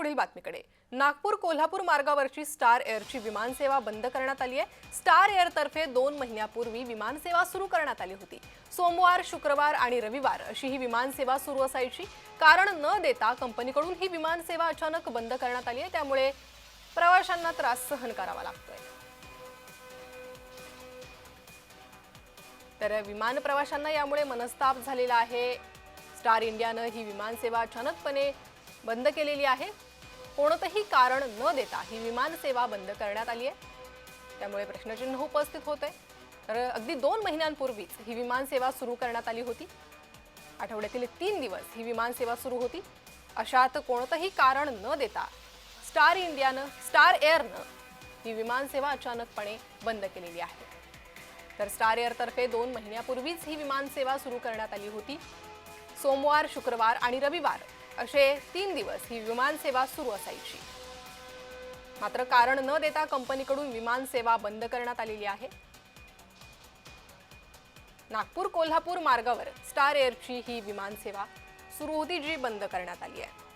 पुढील बातमीकडे. नागपूर कोल्हापूर मार्गावरची स्टार एअरची विमानसेवा बंद करण्यात आली आहे. स्टार एअरतर्फे दोन महिन्यापूर्वी विमानसेवा सुरू करण्यात आली होती. सोमवार शुक्रवार आणि रविवार अशी ही विमानसेवा सुरू असायची. कारण न देता कंपनीकडून ही विमानसेवा अचानक बंद करण्यात आली आहे. त्यामुळे प्रवाशांना त्रास सहन करावा लागतोय. तर विमान प्रवाशांना यामुळे मनस्ताप झालेला आहे. स्टार इंडियानं ही विमानसेवा अचानकपणे बंद केलेली आहे. कोणतंही कारण न देता ही विमानसेवा बंद करण्यात आली आहे. त्यामुळे प्रश्नचिन्ह उपस्थित होते तर अगदी दोन महिन्यांपूर्वीच ही विमानसेवा सुरू करण्यात आली होती. आठवड्यातील तीन दिवस ही विमानसेवा सुरू होती. अशात कोणतंही कारण न देता स्टार इंडियानं स्टार एअरनं ही विमानसेवा अचानकपणे बंद केलेली आहे. तर स्टार एअरतर्फे दोन महिन्यापूर्वीच ही विमानसेवा सुरू करण्यात आली होती. सोमवार शुक्रवार आणि रविवार असे तीन दिवस ही विमानसेवा सुरू असायची. मात्र कारण न देता कंपनीकडून विमानसेवा बंद करण्यात आलेली आहे. नागपूर कोल्हापूर मार्गावर स्टार एअरची ही विमानसेवा सुरू होती जी बंद करण्यात आली आहे.